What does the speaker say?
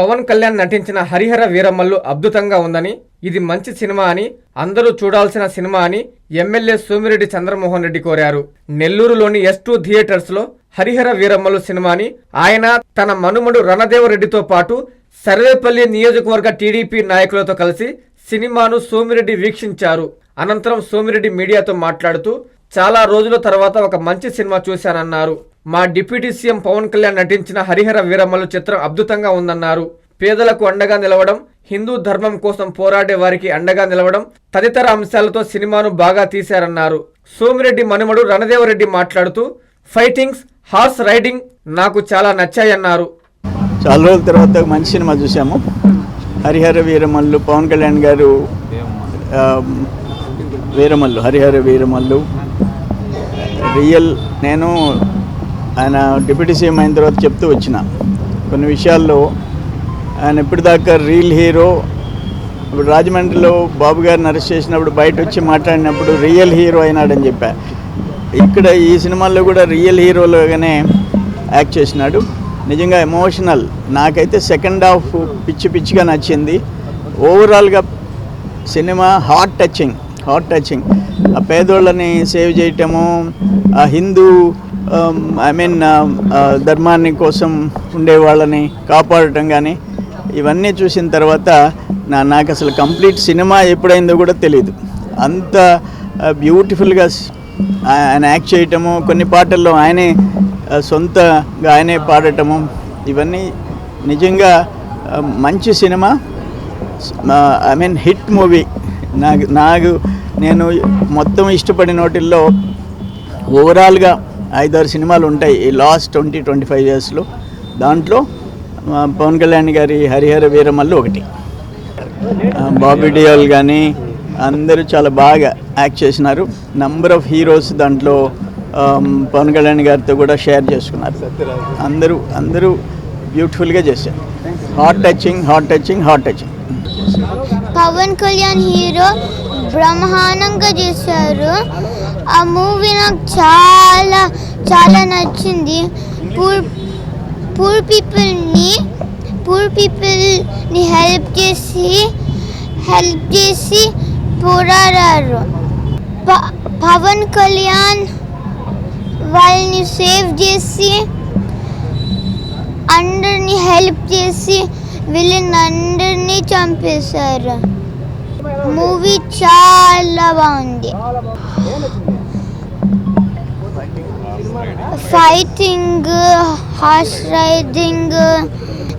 పవన్ కళ్యాణ్ నటించిన హరిహర వీరమ్మల్లు అద్భుతంగా ఉందని ఇది మంచి సినిమా అని అందరూ చూడాల్సిన సినిమా అని ఎమ్మెల్యే సోమిరెడ్డి చంద్రమోహన్ రెడ్డి కోరారు. నెల్లూరులోని ఎస్ టూ థియేటర్స్లో హరిహర వీరమ్మలు సినిమాని ఆయన తన మనుమడు రణదేవరెడ్డితో పాటు సర్వేపల్లి నియోజకవర్గ టీడీపీ నాయకులతో కలిసి సినిమాను సోమిరెడ్డి వీక్షించారు. అనంతరం సోమిరెడ్డి మీడియాతో మాట్లాడుతూ చాలా రోజుల తర్వాత ఒక మంచి సినిమా చూశానన్నారు. మా డిప్యూటీ సీఎం పవన్ కళ్యాణ్ నటించిన హరిహర వీరమ్మలు చిత్రం అద్భుతంగా ఉందన్నారు. పేదలకు అండగా నిలవడం హిందూ ధర్మం కోసం పోరాడే వారికి అండగా నిలవడం తదితర అంశాలతో సినిమాను బాగా తీశారన్నారు. సోమిరెడ్డి మనుమడు రణదేవరెడ్డి మాట్లాడుతూ ఫైటింగ్స్ హార్స్ రైడింగ్ నాకు చాలా నచ్చాయన్నారు. చాలా రోజుల తర్వాత మంచి సినిమా చూసాము హరిహర వీరమల్లు పవన్ కళ్యాణ్ గారు వీరమల్లు హరిహర వీరమల్లు రియల్ నేను ఆయన డిప్యూటీ సీఎం అయిన తర్వాత చెప్తూ వచ్చిన కొన్ని విషయాల్లో ఆయన ఇప్పటిదాకా రియల్ హీరో. ఇప్పుడు రాజమండ్రిలో బాబు గారిని అరెస్ట్ చేసినప్పుడు బయట వచ్చి మాట్లాడినప్పుడు రియల్ హీరో అయినాడని చెప్పా. ఇక్కడ ఈ సినిమాల్లో కూడా రియల్ హీరోలుగానే యాక్ట్ చేసినాడు. నిజంగా ఎమోషనల్. నాకైతే సెకండ్ హాఫ్ పిచ్చి పిచ్చిగా నచ్చింది. ఓవరాల్గా సినిమా హార్ట్ టచింగ్. హార్ట్ టచింగ్ ఆ పేదోళ్ళని సేవ్ చేయటము ఆ Hindu um, I mean um, ధర్మాన్ని కోసం ఉండే వాళ్ళని కాపాడటం కానీ ఇవన్నీ చూసిన తర్వాత నా నాకు అసలు కంప్లీట్ సినిమా ఎప్పుడైందో కూడా తెలియదు అంత బ్యూటిఫుల్గా ఆయన యాక్ట్ చేయటము కొన్ని పాటల్లో ఆయనే సొంతగా ఆయనే పాడటము ఇవన్నీ నిజంగా మంచి సినిమా ఐ మీన్ హిట్ మూవీ నాకు నాకు నేను మొత్తం ఇష్టపడిన వాటిల్లో ఓవరాల్గా ఐదారు సినిమాలు ఉంటాయి ఈ లాస్ట్ ట్వంటీ ట్వంటీ ఫైవ్ ఇయర్స్లో. దాంట్లో పవన్ కళ్యాణ్ గారి హరిహర వీరమల్లు ఒకటి. బాబీ డియోల్ కానీ అందరూ చాలా బాగా యాక్ట్ చేసినారు. నంబర్ ఆఫ్ హీరోస్ దాంట్లో పవన్ కళ్యాణ్ గారితో కూడా షేర్ చేసుకున్నారు. అందరూ అందరూ బ్యూటిఫుల్గా చేశారు. Heart touching heart touching heart touching Pawan Kalyan hero బ్రహ్మాండంగా చేశారు. ఆ మూవీ నాకు చాలా చాలా నచ్చింది. పూర్ పూర్ పీపుల్ని పూర్ పీపుల్ని హెల్ప్ చేసి హెల్ప్ చేసి పోరాడారు. ప- పవన్ కళ్యాణ్ వాళ్ళని సేవ్ చేసి అందరిని హెల్ప్ చేసి వీళ్ళని అందరినీ చంపేశారు. మూవీ చాలా బాగుంది. Fighting horse riding